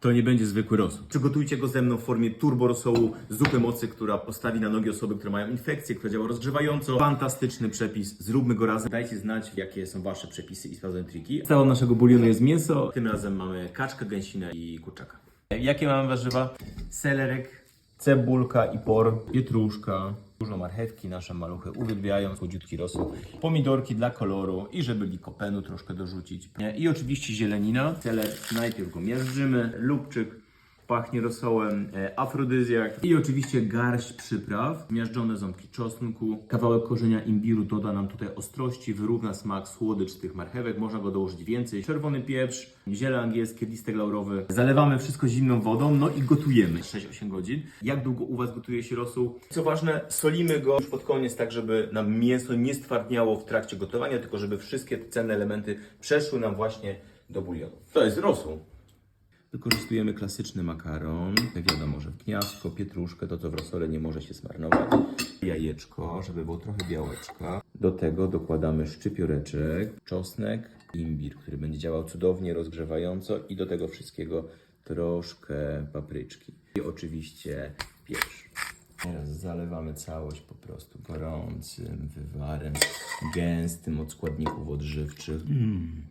To nie będzie zwykły rosół. Przygotujcie go ze mną w formie turbo rosołu, zupy mocy, która postawi na nogi osoby, które mają infekcję, która działa rozgrzewająco. Fantastyczny przepis, zróbmy go razem. Dajcie znać, jakie są wasze przepisy i sprawdzone triki. Całą naszego bulionu jest mięso. Tym razem mamy kaczkę, gęsinę i kurczaka. Jakie mamy warzywa? Selerek, cebulka i por, pietruszka, dużo marchewki, nasze maluchy uwielbiają, słodziutki rosół, pomidorki dla koloru i żeby likopenu troszkę dorzucić. I oczywiście zielenina. Celer najpierw go miażdżymy, lubczyk, pachnie rosołem, e, afrodyzjak i oczywiście garść przypraw, miażdżone ząbki czosnku, kawałek korzenia imbiru doda nam tutaj ostrości, wyrówna smak, słodycz tych marchewek, można go dołożyć więcej, czerwony pieprz, ziele angielskie, listek laurowy. Zalewamy wszystko zimną wodą, no i gotujemy 6-8 godzin. Jak długo u Was gotuje się rosół? Co ważne, solimy go już pod koniec, tak żeby nam mięso nie stwardniało w trakcie gotowania, tylko żeby wszystkie cenne elementy przeszły nam właśnie do bulionu. To jest rosół. Wykorzystujemy klasyczny makaron. Wiadomo, że w gniazdko, pietruszkę, to co w rosole nie może się zmarnować. Jajeczko, żeby było trochę białeczka. Do tego dokładamy szczypioreczek, czosnek, imbir, który będzie działał cudownie, rozgrzewająco i do tego wszystkiego troszkę papryczki. I oczywiście pieprz. Teraz zalewamy całość po prostu gorącym wywarem, gęstym od składników odżywczych. Mm.